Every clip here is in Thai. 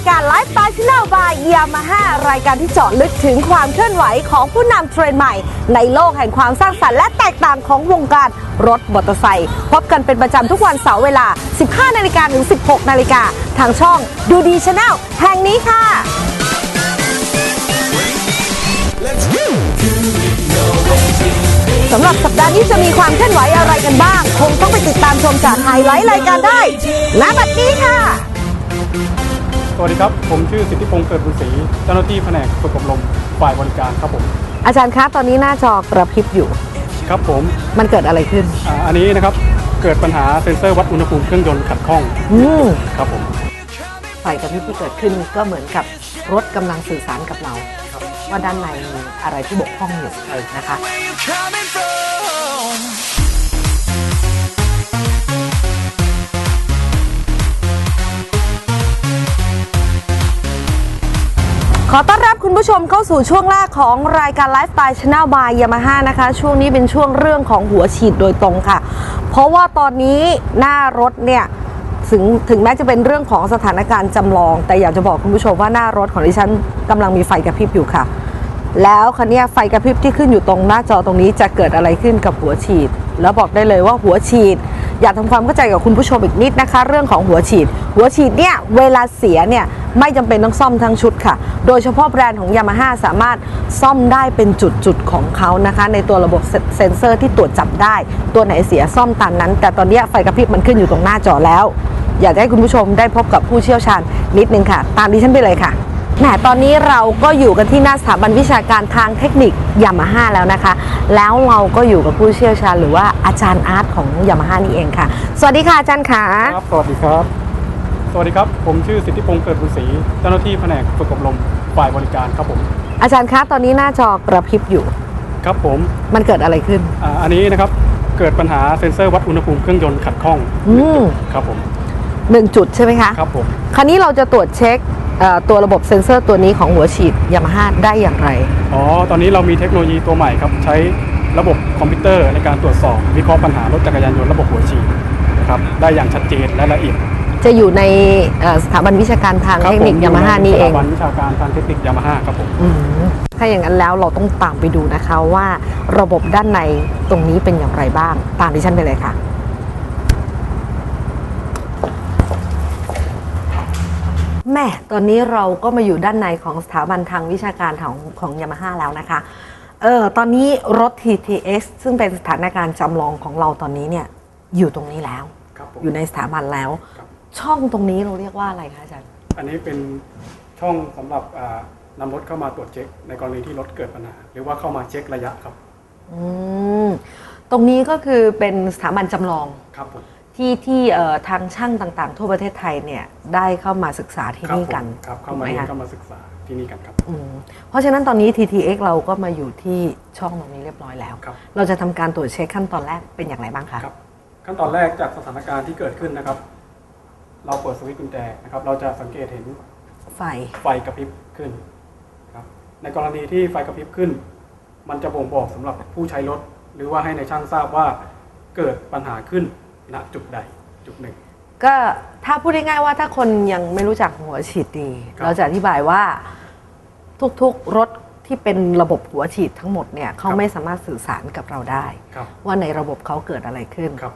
ายการไลฟ์สไตล์ชแนลบายยามาฮ่ารายการที่เจาะลึกถึงความเคลื่อนไหวของผู้นำเทรนด์ใหม่ ในโลกแห่งความสร้างสรรค์และแตกต่างของวงการรถมอเตอร์ไซค์พบกันเป็นประจำทุกวันเสาร์เวลา 15นาฬิกาถึง 16นาฬิกาทางช่องดูดีชาแนลแห่งนี้ค่ะ สำหรับสัปดาห์นี้จะมีความเคลื่อนไหวอะไรกันบ้าง คงต้องไปติดตามชมจากไฮไลท์รายการได้ณบัดนี้ค่ะ วัสดีครับ ผมชื่อสิทธิพงศ์เกิดบุญศรีเจ้าหน้าที่แผนกฝึกอบรมฝ่ายบริการครับผม อาจารย์คะตอนนี้หน้าจอกระพริบอยู่ ครับผมมันเกิดอะไรขึ้นอาอันนี้นะครับเกิดปัญหาเซ็นเซอร์วัดอุณหภูมิเครื่องยนต์ขัดข้องอืมครับผม ไฟกระพริบที่เกิดขึ้นก็เหมือนกับรถกำลังสื่อสารกับเรา ว่าด้านในมีอะไรที่บกพร่องอยู่นะคะ Where you coming from? ขอต้อนรับคุณผู้ชมเข้าสู่ช่วงแรกของรายการไลฟ์สไตล์ช n แนลบายยามาฮ่านะคะ ช่วงนี้เป็นช่วงเรื่องของหัวฉีดโดยตรงค่ะ เพราะว่าตอนนี้หน้ารถเนี่ยถึงถึงแม้จะเป็นเรื่องของสถานการณ์จำลอง แต่อยากจะบอกคุณผู้ชมว่าหน้ารถของดิฉันกำลังมีไฟกระพริบอยู่ค่ะ แล้วคันนี้ไฟกระพริบที่ขึ้นอยู่ตรงหน้าจอตรงนี้จะเกิดอะไรขึ้นกับหัวฉีด แล้วบอกได้เลยว่าหัวฉีด อยากทำความเข้าใจกับคุณผู้ชมอีกนิดนะคะ เรื่องของหัวฉีด หัวฉีดเนี่ยเวลาเสียเนี่ยไม่จำเป็นต้องซ่อมทั้งชุดค่ะ โดยเฉพาะแบรนด์ของยามาฮ่าสามารถซ่อมได้เป็นจุดๆของเขานะคะ ในตัวระบบเซ็นเซอร์ที่ตรวจจับได้ ตัวไหนเสียซ่อมตามนั้น แต่ตอนนี้ไฟกระพริบมันขึ้นอยู่ตรงหน้าจอแล้ว อยากให้คุณผู้ชมได้พบกับผู้เชี่ยวชาญนิดนึงค่ะ ตามดิฉันไปเลยค่ะ แหมตอนนี้เราก็อยู่กันที่หน้าสถาบันวิชาการทางเทคนิคยามาฮ่าแล้วนะคะ แล้วเราก็อยู่กับผู้เชี่ยวชาญหรือว่าอาจารย์อาร์ตของยามาฮ่านี่เองค่ะ สวัสดีค่ะอาจารย์ขาครับ สวัสดีครับ สวัสดีครับ ผมชื่อสิทธิพงศ์เกิดบุญศรีเจ้าหน้าที่แผนกฝึกอบรมฝ่ายบริการครับผม อาจารย์คะตอนนี้หน้าจอกระพริบอยู่ ครับผม มันเกิดอะไรขึ้นอ่าอันนี้นะครับเกิดปัญหาเซ็นเซอร์วัดอุณหภูมิเครื่องยนต์ขัดข้องอืมครับผมหนึ่งจุดใช่ไหมคะ ครับผม คราวนี้เราจะตรวจเช็คเอ่อ ตัวระบบเซ็นเซอร์ตัวนี้ของหัวฉีดยามาฮ่าได้อย่างไร อ๋อ ตอนนี้เรามีเทคโนโลยีตัวใหม่ครับ ใช้ระบบคอมพิวเตอร์ในการตรวจสอบ วิเคราะห์ปัญหารถจักรยานยนต์ระบบหัวฉีดนะครับได้อย่างชัดเจนและละเอียด จะอยู่ในเอ่อสถาบันวิชาการทางครับเทคนิคผยามาฮ่านี่เองสถาบันวิชาการทางเทคนิคยามาฮ่าครับผมอืมถ้าอย่างนั้นแล้วเราต้องตามไปดูนะคะว่าระบบด้านในตรงนี้เป็นอย่างไรบ้าง ตามดิฉันไปเลยค่ะ แม่ตอนนี้เราก็มาอยู่ด้านในของสถาบันทางวิชาการของของยามาฮ่าแล้วนะคะ เออตอนนี้รถ TTX ซึ่งเป็นสถานการณ์จำลองของเราตอนนี้เนี่ยอยู่ตรงนี้แล้วครับผมอยู่ในสถาบันแล้วครับช่องตรงนี้เราเรียกว่าอะไรคะอาจารย์ อันนี้เป็นช่องสำหรับอ่านำรถเข้ามาตรวจเช็ค ในกรณีที่รถเกิดปัญหา หรือว่าเข้ามาเช็คระยะครับ อืม ตรงนี้ก็คือเป็นสถาบันจำลอง ครับผม ที่ที่เอ่อทางช่างต่างๆ ทั่วประเทศไทยเนี่ยได้เข้ามาศึกษาที่ครับนี่ผมกันครับเข้าถูกมาไหมเรียนคะเข้ามาศึกษาที่นี่กันครับอืมเพราะฉะนั้นตอนนี้ TTX เราก็มาอยู่ที่ช่องตรงนี้เรียบร้อยแล้วครับเราจะทำการตรวจเช็คขั้นตอนแรกเป็นอย่างไรบ้างคะครับขั้นตอนแรกจากสถานการณ์ที่เกิดขึ้นนะครับ เราเปิดสวิตช์กุญแจนะครับเราจะสังเกตเห็นไฟไฟกระพริบขึ้นนะครับในกรณีที่ไฟกระพริบขึ้น มันจะบ่งบอกสำหรับผู้ใช้รถ หรือว่าให้ในายช่างทราบว่าเกิดปัญหาขึ้น ณจุดใดจุดหนึ่ง ก็ถ้าพูดง่ายๆว่าถ้าคนยังไม่รู้จักหัวฉีดดี ครับ เราจะอธิบายว่าทุกๆรถที่เป็นระบบหัวฉีดทั้งหมดเนี่ยเขาไม่สามารถสื่อสารกับเราได้ ครับว่าในระบบเขาเกิดอะไรขึ้น ครับ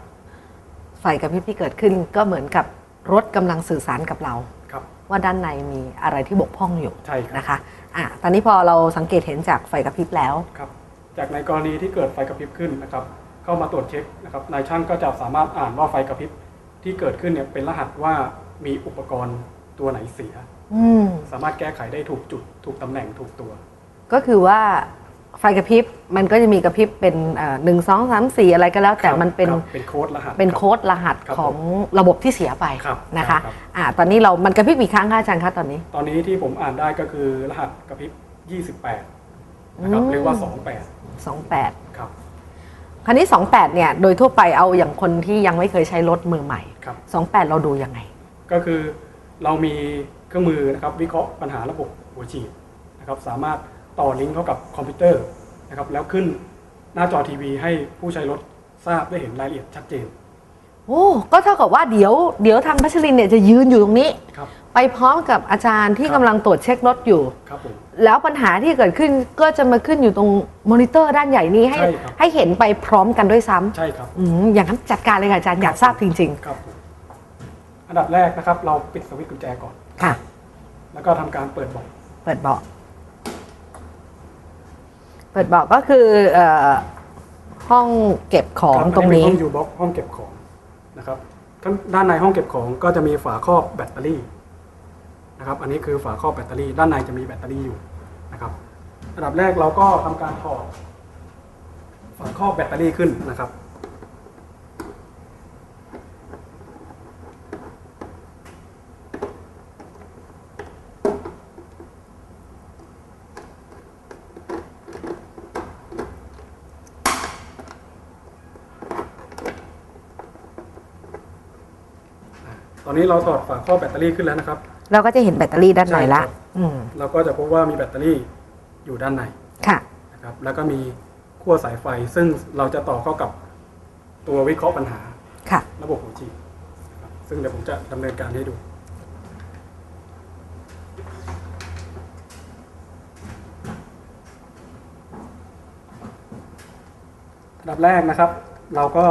ไฟกระพริบที่เกิดขึ้นก็เหมือนกับรถกำลังสื่อสารกับเรา ครับ ว่าด้านในมีอะไรที่บกพร่องอยู่ใช่ครับ นะคะอะตอนนี้พอเราสังเกตเห็นจากไฟกระพริบแล้ว ครับ จากในกรณีที่เกิดไฟกระพริบขึ้นนะครับ เข้ามาตรวจเช็คนะครับนายช่างก็จะสามารถอ่านว่าไฟกระพริบที่เกิดขึ้นเนี่ยเป็นรหัสว่ามีอุปกรณ์ตัวไหนเสีย อืม สามารถแก้ไขได้ถูกจุด ถูกตำแหน่งถูกตัว ก็คือว่าไฟกระพริบมันก็จะมีกระพริบเป็นหนึ่งสองสามสี่อะไรก็แล้วแต่ครับมันเป็นครับเป็นโค้ดรหัสเป็นรับโค้ดรหัสครับของระบบที่เสียไปครับนะคะครับอะตอนนี้เรามันกระพริบอีกครั้งค่ะอาจารย์คะตอนนี้ ตอนนี้ที่ผมอ่านได้ก็คือรหัสกระพริบ 28 นะครับอืม เรียกว่า 28 28ครับครา วนี้ 28 เนี่ย โดยทั่วไปเอาอย่างคนที่ยังไม่เคยใช้รถมือใหม่ ครับ 28 เราดูยังไง ก็คือเรามีเครื่องมือนะครับวิเคราะห์ปัญหาระบบหัวฉีดนะครับสามารถต่อลิงก์เข้ากับคอมพิวเตอร์นะครับแล้วขึ้นหน้าจอทีวีให้ผู้ใช้รถทราบได้เห็นรายละเอียดชัดเจน โอ้ ก็เท่ากับว่าเดี๋ยวเดี๋ยวทางพัชรินเนี่ยจะยืนอยู่ตรงนี้ ครับ ไปพร้อมกับอาจารย์ที่ครับ กำลังตรวจเช็ครถอยู่ ครับผม แล้วปัญหาที่เกิดขึ้นก็จะมาขึ้นอยู่ตรงมอนิเตอร์ด้านใหญ่นี้ให้ใช่ครับ ให้เห็นไปพร้อมกันด้วยซ้ำใช่ครับอืมอย่างนั้นจัดการเลยค่ะอาจารย์อยากทราบจริง ครับผมอันดับแรกนะครับ เราปิดสวิตช์กุญแจก่อน ๆ ค่ะ แล้วก็ทำการเปิดเบอกเปิดเบาะเปิดเบาะก็คือเอ่อห้องเก็บของตรงนี้ ห้องยูบ็อกห้องเก็บของนะครับข้างด้านในห้องเก็บของก็จะมีฝาครอบแบตเตอรี่ นะครับ อันนี้คือฝาครอบแบตเตอรี่ ด้านในจะมีแบตเตอรี่อยู่นะครับอันดับแรกเราก็ทำการถอดฝาครอบแบตเตอรี่ขึ้นนะครับ ตอนนี้เราถอดฝาครอบแบตเตอรี่ขึ้นแล้วนะครับ เราก็จะเห็นแบตเตอรี่ด้านในละใช่ครับ อืมเราก็จะพบว่ามีแบตเตอรี่อยู่ด้านในค่ะ นะครับแล้วก็มีขั้วสายไฟซึ่งเราจะต่อเข้ากับตัววิเคราะห์ปัญหาค่ะ ระบบหัวฉีดนะครับซึ่งเดี๋ยวผมจะดำเนินการให้ดู อันดับแรกนะครับ เราก็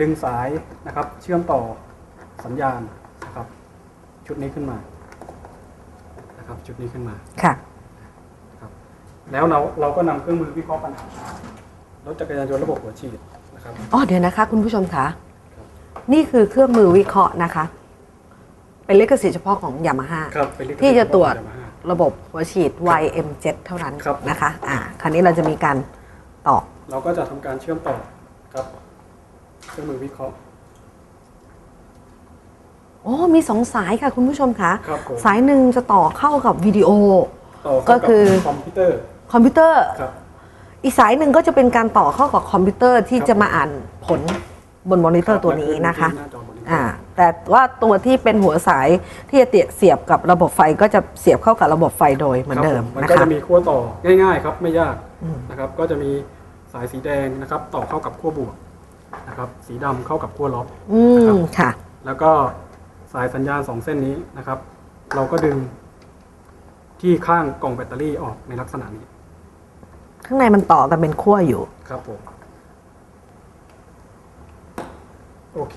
ดึงสายนะครับ เชื่อมต่อสัญญาณนะครับ ชุดนี้ขึ้นมา นะครับชุดนี้ขึ้นมาค่ะนะครับแล้วเราเราก็นำเครื่องมือวิเคราะห์ปัญหารถจักรยานยนต์ระบบหัวฉีดนะครับอ๋อเดี๋ยวนะคะ คุณผู้ชมคะนี่คือเครื่องมือวิเคราะห์นะคะ เป็นเลขสิทธิ์เฉพาะของยามาฮ่า ครับเป็นลิขสิทธิ์ที่จะตรวจ ของ Yamaha ระบบหัวฉีด YM7 เท่านั้นครับ นะคะ อ่า คราวนี้เราจะมีการต่อเราก็จะทำการเชื่อมต่อครับเครื่องมือวิเคราะห์ โอ้มีสองสายค่ะคุณผู้ชมคะครับผม สายหนึ่งจะต่อเข้ากับวิดีโอ ต่อก็เข้ากับคือ คอมพิวเตอร์คอมพิวเตอร์ ครับ อีกสายหนึ่งก็จะเป็นการต่อเข้ากับคอมพิวเตอร์ที่ครับ จะมาอ่านผลบนมอนิเตอร์ตัวนี้นะคะหน้าจอบนนี้อ่าแต่ว่าตัวที่เป็นหัวสายที่จะเสียบกับระบบไฟก็จะเสียบเข้ากับระบบไฟโดยเหมือนเดิมครับผมันนะก็คะ จะมีขั้วต่อง่าย ๆ ครับไม่ยากอืม นะครับ ก็จะมีสายสีแดงนะครับ ต่อเข้ากับขั้วบวกนะครับ สีดำเข้ากับขั้วลบ อืมค่ะ แล้วก็ สายสัญญาณสองเส้นนี้นะครับ เราก็ดึงที่ข้างกล่องแบตเตอรี่ออกในลักษณะนี้ ข้างในมันต่อกันเป็นขั้วอยู่ ครับผม โอเค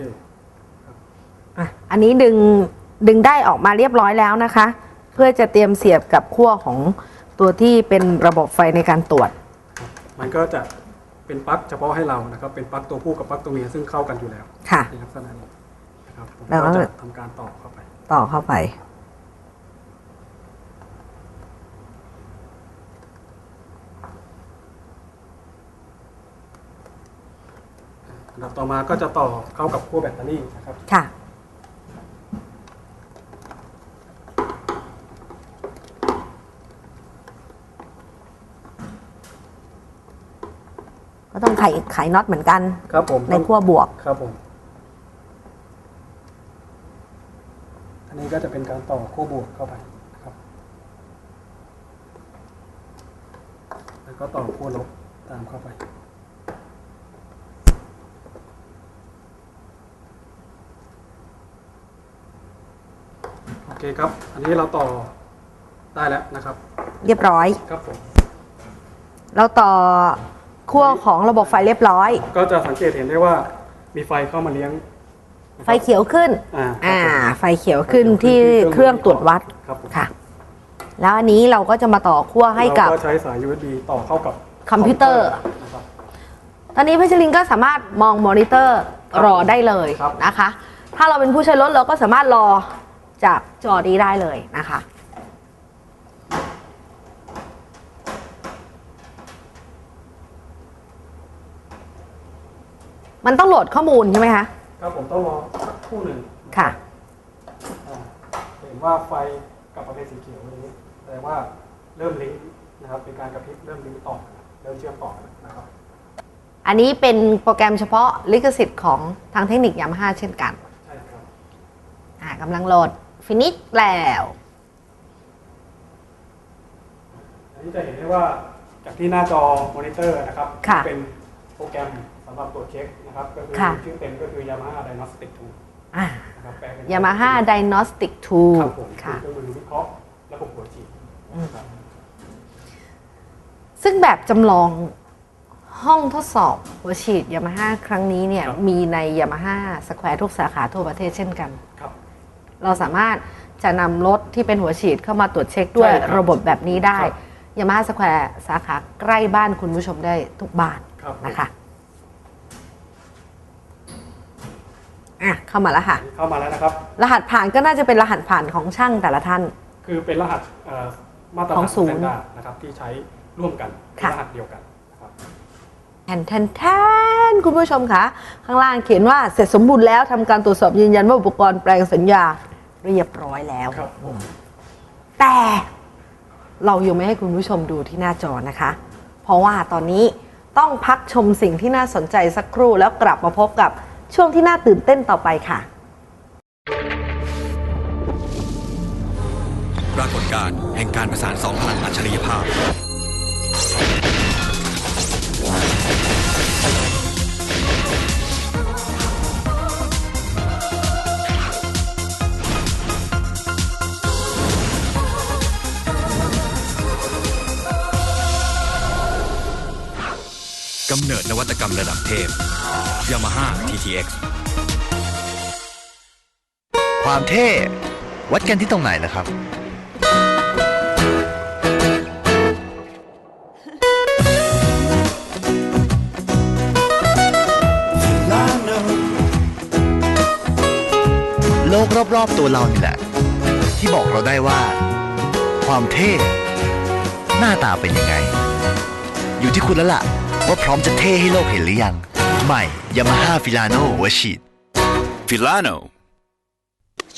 อะอันนี้ดึงดึงได้ออกมาเรียบร้อยแล้วนะคะ เพื่อจะเตรียมเสียบกับขั้วของตัวที่เป็นระบบไฟในการตรวจ มันก็จะเป็นปลั๊กเฉพาะให้เรานะครับ เป็นปลั๊กตัวผู้กับปลั๊กตัวเมียซึ่งเข้ากันอยู่แล้วค่ะ ในลักษณะนี้นะ ครับผมแล้วก็ ก็จะทำการต่อเข้าไป ต่อเข้าไป อันดับต่อมาก็จะต่อเข้ากับขั้วแบตเตอรี่นะครับ ค่ะ ก็ต้องไขไขน็อตเหมือนกัน ครับผมในขั้วบวก ครับผม อันนี้ก็จะเป็นการต่อขั้วบวกเข้าไปนะครับ แล้วก็ต่อขั้วลบตามเข้าไปโอเคครับ อันนี้เราต่อได้แล้วนะครับ เรียบร้อย ครับผมเราต่อขั้วของระบบไฟเรียบร้อย ก็จะสังเกตเห็นได้ว่ามีไฟเข้ามาเลี้ยงนะครับ ไฟเขียวขึ้น อ่าอ่าครับผมไฟเขียวขึ้นที่เครื่องตรวจวัดครับผม ค่ะ แล้วอันนี้เราก็จะมาต่อขั้วให้กับ เราก็ใช้สาย USB ต่อเข้ากับคอมพิวเตอร์ นะครับ ตอนนี้พัชรินก็สามารถมองมอนิเตอร์ครับรอได้เลยครับ นะคะ ถ้าเราเป็นผู้ใช้รถเราก็สามารถรอจากจอนี้ได้เลยนะคะ มันต้องโหลดข้อมูลใช่ไหมคะ ครับผมต้องรอสักครู่หนึ่งค่ะ อ่าเห็นว่าไฟกับประเภทสีเขียวอย่างนี้แสดงว่าเริ่มลิงก์นะครับเป็นการกระพริบเริ่มลิงก์ต่อเริ่มเชื่อมต่อนะครับ อันนี้เป็นโปรแกรมเฉพาะลิขสิทธิ์ของทางเทคนิคยามาฮ่าเช่นกัน ใช่ครับ อ่ากำลังโหลดฟินิชแล้ว อันนี้จะเห็นได้ว่าจากที่หน้าจอมอนิเตอร์นะครับ ค่ะ เป็น โปรแกรมสำหรับตรวจเช็คนะครับก็คือค่ะ ชื่อเต็มก็คือ Yamaha Diagnostic Tool อ่านะครับแปลเป็น Yamaha Diagnostic Tool ครับผมค่ะคือเครื่องมือวิเคราะห์ระบบหัวฉีดครับ ซึ่งแบบจำลองห้องทดสอบหัวฉีด Yamaha ครั้งนี้เนี่ย ครับ มีใน Yamaha Square ทุกสาขาทั่วประเทศเช่นกัน ครับ เราสามารถจะนำรถที่เป็นหัวฉีดเข้ามาตรวจเช็คด้วยใช่ครับระบบแบบนี้ได้ ครับ Yamaha Square สาขาใกล้บ้านคุณผู้ชมได้ทุกบ้านครับ นะคะอะเข้ามาแล้วค่ะ เข้ามาแล้วนะครับ รหัสผ่านก็น่าจะเป็นรหัสผ่านของช่างแต่ละท่าน คือเป็นรหัสเอ่อมาตรขอฐางนศูสนย์แตนดาร์ดนะครับที่ใช้ร่วมกันเป็นค่ะรหัสเดียวกันนะครับแทนแทนแทนคุณผู้ชมคะข้างล่างเขียนว่าเสร็จสมบูรณ์แล้วทำการตรวจสอบยืนยันว่าอุปกรณ์แปลงสัญญาเรียบร้อยแล้วครับผมแต่เรายังไม่ให้คุณผู้ชมดูที่หน้าจอนะคะ เพราะว่าตอนนี้ ต้องพักชมสิ่งที่น่าสนใจสักครู่แล้วกลับมาพบกับช่วงที่น่าตื่นเต้นต่อไปค่ะ ปรากฏการณ์แห่งการประสานสองพลังอัจฉริยภาพ กำเนิดนวัตกรรมระดับเทพ Yamaha TTX ความเท่ วัดกันที่ตรงไหนล่ะครับ โลกรอบๆตัวเรานี่แหละ ที่บอกเราได้ว่า ความเท่ หน้าตาเป็นยังไง อยู่ที่คุณแล้วล่ะ ว่าพร้อมจะเท่ให้โลกเห็นหรือยัง ใหม่ Yamaha Filano หัวฉีด Filano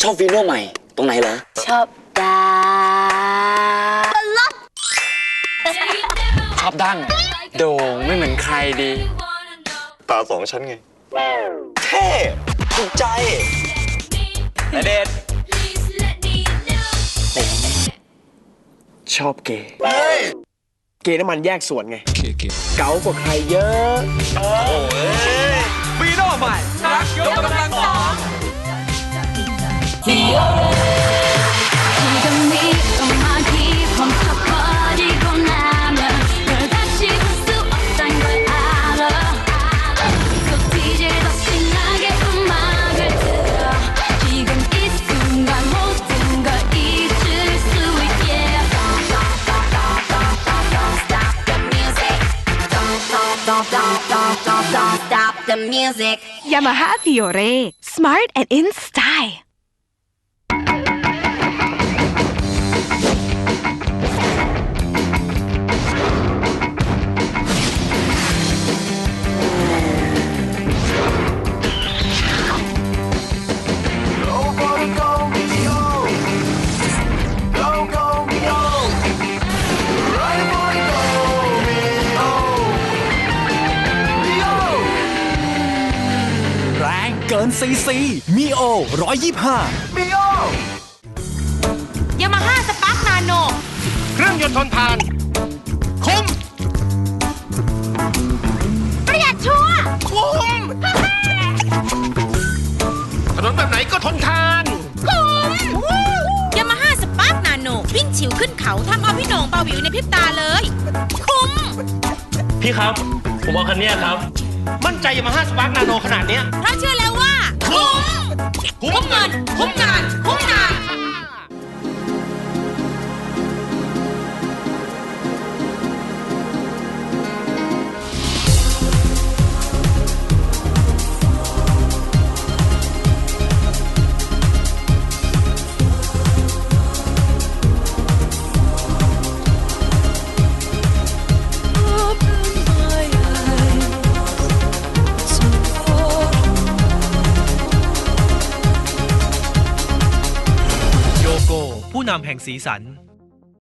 ชอบฟีโน่ใหม่ ตรงไหนเหรอ ชอบดาชอบดั้งโด่งไม่เหมือนใครดี ตาสองชั้นไง เท่ถูกใจณเดชน์ชอบเกย์ เกย์น้ำมันแยกส่วนไงเก๋ากว่าใครเยอะฟีโน่ใหม่รักยกกำลังสอง지금 music. Yamaha Fiore Smart and in style กินซีซีมีโอ125ยามาฮ่าสปาร์กนาโน เครื่องยนต์ทนทาน คุ้ม ประหยัดชัวร์คุ้ม ถนนแบบไหนก็ทนทานยามาฮ่าสปาร์กนาโนวิ่งฉิวขึ้นเขาทำเอาพี่โหน่งเบาหวิวในพริบตาเลย คุ้ม พี่ครับ ผมเอาคันเนี้ยครับ มั่นใจยามาฮ่าสปาร์กนาโนขนาดเนี้ย เพราะเชื่อแล้วว่า คุ้ม คุ้มเงิน คุ้มงาน คุ้มงาน โยโ